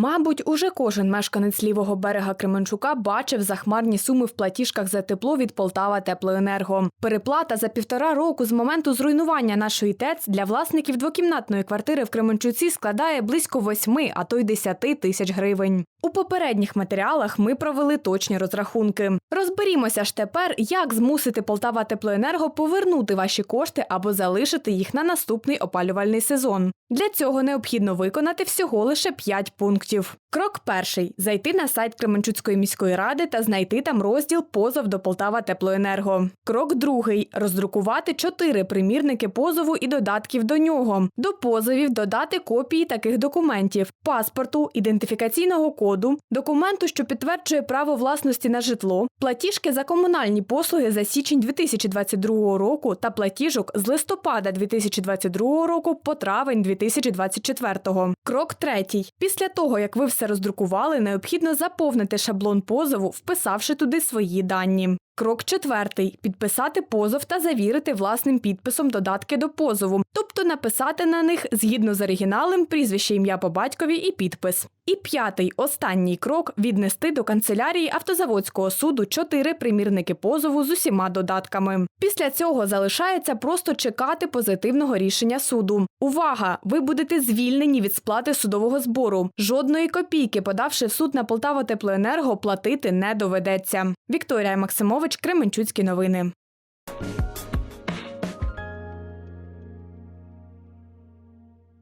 Мабуть, уже кожен мешканець лівого берега Кременчука бачив захмарні суми в платіжках за тепло від Полтава Теплоенерго. Переплата за півтора року з моменту зруйнування нашої ТЕЦ для власників двокімнатної квартири в Кременчуці складає близько 8, а то й 10 тисяч гривень. У попередніх матеріалах ми провели точні розрахунки. Розберімося ж тепер, як змусити Полтава Теплоенерго повернути ваші кошти або залишити їх на наступний опалювальний сезон. Для цього необхідно виконати всього лише 5 пунктів. Крок перший зайти на сайт Кременчуцької міської ради та знайти там розділ Позов до Полтава Теплоенерго. Крок другий роздрукувати чотири примірники позову і додатків до нього. До позовів додати копії таких документів: паспорту, ідентифікаційного коду, документу, що підтверджує право власності на житло, платіжки за комунальні послуги за січень 2022 року та платіжок з листопада 2022 року по травень 2024. Крок третій. Після того, як ви все роздрукували, необхідно заповнити шаблон позову, вписавши туди свої дані. Крок четвертий підписати позов та завірити власним підписом додатки до позову, тобто написати на них згідно з оригіналем прізвище ім'я по батькові і підпис. І п'ятий останній крок віднести до канцелярії автозаводського суду чотири примірники позову з усіма додатками. Після цього залишається просто чекати позитивного рішення суду. Увага! Ви будете звільнені від сплати судового збору. Жодної копійки, подавши в суд на Полтава Теплоенерго, платити не доведеться. Вікторія Максимович, Кременчуцькі новини.